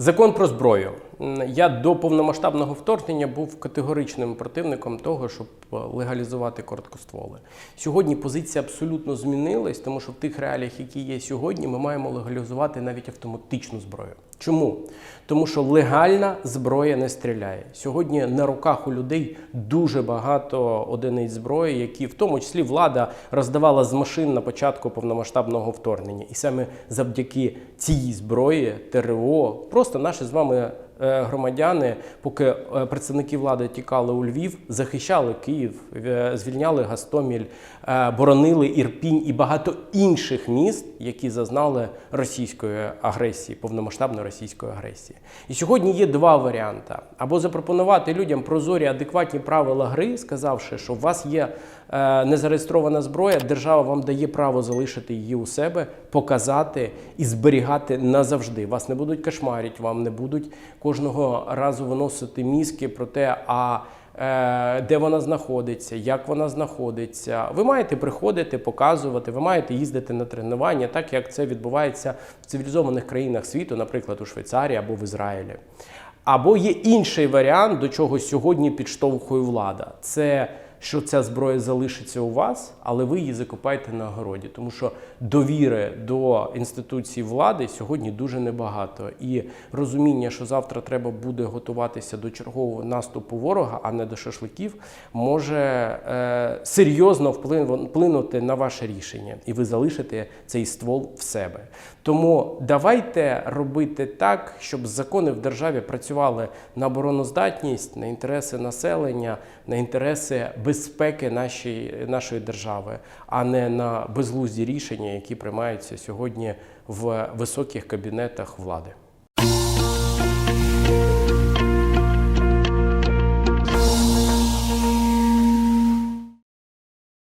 Закон про зброю. Я до повномасштабного вторгнення був категоричним противником того, щоб е, легалізувати короткостволи. Сьогодні позиція абсолютно змінилась, тому що в тих реаліях, які є сьогодні, ми маємо легалізувати навіть автоматичну зброю. Чому? Тому що легальна зброя не стріляє. Сьогодні на руках у людей дуже багато одиниць зброї, які в тому числі влада роздавала з машин на початку повномасштабного вторгнення. І саме завдяки цій зброї, ТРО, просто наші з вами громадяни, поки е, представники влади тікали у Львів, захищали Київ, е, звільняли Гастоміль, е, боронили Ірпінь і багато інших міст, які зазнали російської агресії, повномасштабної російської агресії. І сьогодні є два варіанти: або запропонувати людям прозорі, адекватні правила гри, сказавши, що у вас є е, незареєстрована зброя, держава вам дає право залишити її у себе, показати і зберігати назавжди. Вас не будуть кошмарити, вам не будуть кожного разу виносити мізки про те, а е, де вона знаходиться, як вона знаходиться. Ви маєте приходити, показувати, ви маєте їздити на тренування, так як це відбувається в цивілізованих країнах світу, наприклад, у Швейцарії або в Ізраїлі. Або є інший варіант, до чого сьогодні підштовхує влада. Це що ця зброя залишиться у вас, але ви її закопаєте на городі, тому що довіри до інституцій влади сьогодні дуже небагато. І розуміння, що завтра треба буде готуватися до чергового наступу ворога, а не до шашликів, може е, серйозно вплин- вплинути на ваше рішення, і ви залишите цей ствол в себе. Тому давайте робити так, щоб закони в державі працювали на обороноздатність, на інтереси населення, на інтереси безпеки нашої, нашої держави, а не на безглузді рішення, які приймаються сьогодні в високих кабінетах влади.